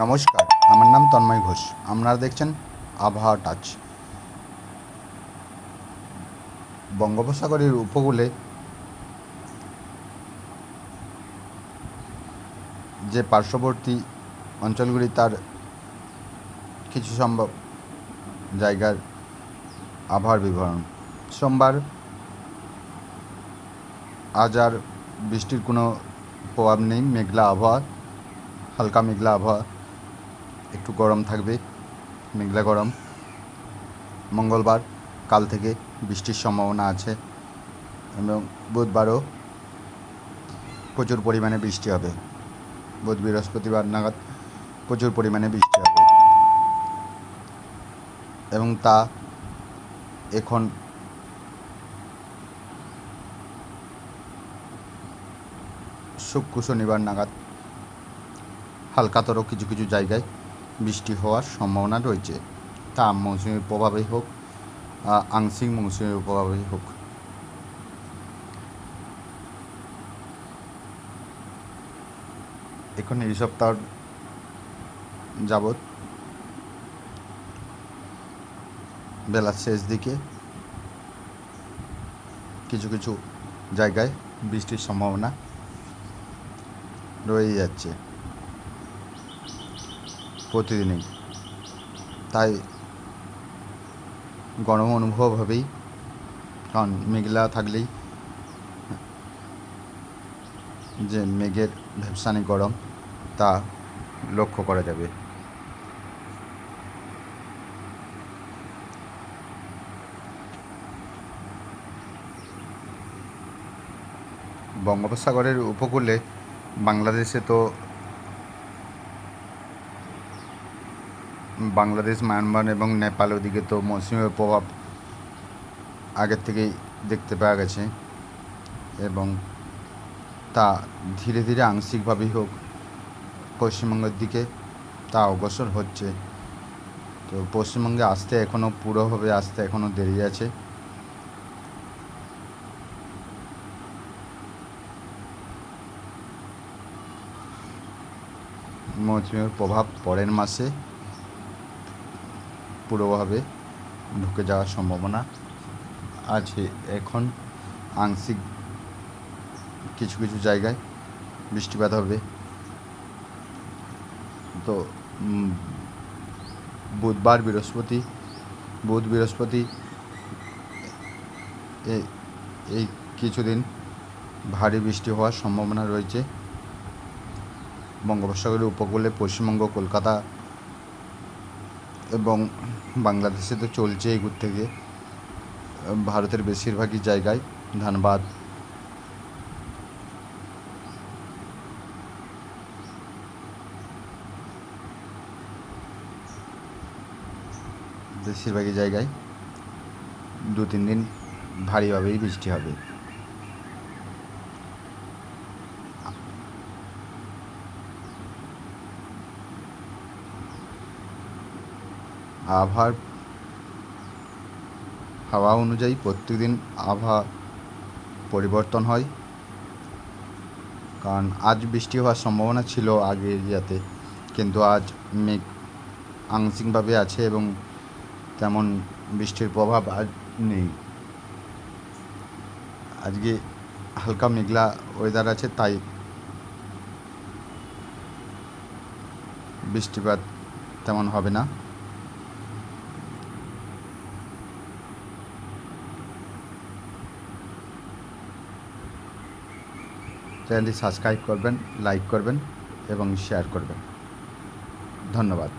নমস্কার, আমার নাম তন্ময় ঘোষ। আপনারা দেখছেন আবহাওয়া টাচ। বঙ্গোপসাগরের উপকূলে যে পার্শ্ববর্তী অঞ্চলগুলি, তার কিছু সম্ভব জায়গার আবহাওয়ার বিবরণ। সোমবার আজ আর বৃষ্টির কোনো প্রভাব নেই। মেঘলা আবহাওয়া, হালকা মেঘলা আবহাওয়া। একটু গরম থাকবে, মেঘলা গরম। মঙ্গলবার, কাল থেকে বৃষ্টির সম্ভাবনা আছে এবং বুধবারও প্রচুর পরিমাণে বৃষ্টি হবে। বুধ বৃহস্পতিবার নাগাদ প্রচুর পরিমাণে বৃষ্টি হবে। এবং তা এখন শুক্র শনিবার নাগাদ হালকাতর কিছু কিছু জায়গায় বৃষ্টি হওয়ার সম্ভাবনা রয়েছে। তা মৌসুমের প্রভাবেই হোক আংশিক মৌসুমের প্রভাবেই হোক। এখন এই সপ্তাহ যাবৎ বেলার শেষ দিকে কিছু কিছু জায়গায় বৃষ্টির সম্ভাবনা রয়ে যাচ্ছে। প্রতিদিনই। তাই গরম অনুভব হবেই, কারণ মেঘলা থাকলেই। যে মেঘের ভ্যাবসানি গরম, তা লক্ষ্য করা যাবে। বঙ্গোপসাগরের উপকূলে বাংলাদেশে তো বাংলাদেশ, মায়ানমার এবং নেপাল ওদিকে তো মৌসুমের প্রভাব আগের থেকেই দেখতে পাওয়া গেছে এবং তা ধীরে ধীরে আংশিকভাবেই হোক পশ্চিমবঙ্গের দিকে তা অগ্রসর হচ্ছে। তো পশ্চিমবঙ্গে আসতে এখনও পুরোভাবে আসতে এখনও দেরি আছে। মৌসুমের প্রভাব পরের মাসে পুরোভাবে ঢুকে যাওয়ার সম্ভাবনা আছে এখন। আংশিক কিছু কিছু জায়গায় বৃষ্টিপাত হবে। তো বুধবার বৃহস্পতি, বুধ বৃহস্পতি এই কিছুদিন ভারী বৃষ্টি হওয়ার সম্ভাবনা রয়েছে। বঙ্গোপসাগরের উপকূলে, পশ্চিমবঙ্গ, কলকাতা এবং বাংলাদেশে তো চলছে এগুর থেকে ভারতের বেশিরভাগই জায়গায় ধানবাদ। বেশিরভাগই জায়গায় দু তিন দিন ভারীভাবেই বৃষ্টি হবে। আবহাওয়ার হাওয়া অনুযায়ী প্রত্যেকদিন আবহাওয়া পরিবর্তন হয়। কারণ আজ বৃষ্টি হওয়ার সম্ভাবনা ছিল আগে এরিয়াতে, কিন্তু আজ মেঘ আংশিকভাবে আছে এবং তেমন বৃষ্টির প্রভাব আজ নেই। আজকে হালকা মেঘলা ওয়েদার আছে, তাই বৃষ্টিপাত তেমন হবে না। চ্যানেলটি সাবস্ক্রাইব করবেন লাইক করবেন এবং শেয়ার করবেন। ধন্যবাদ।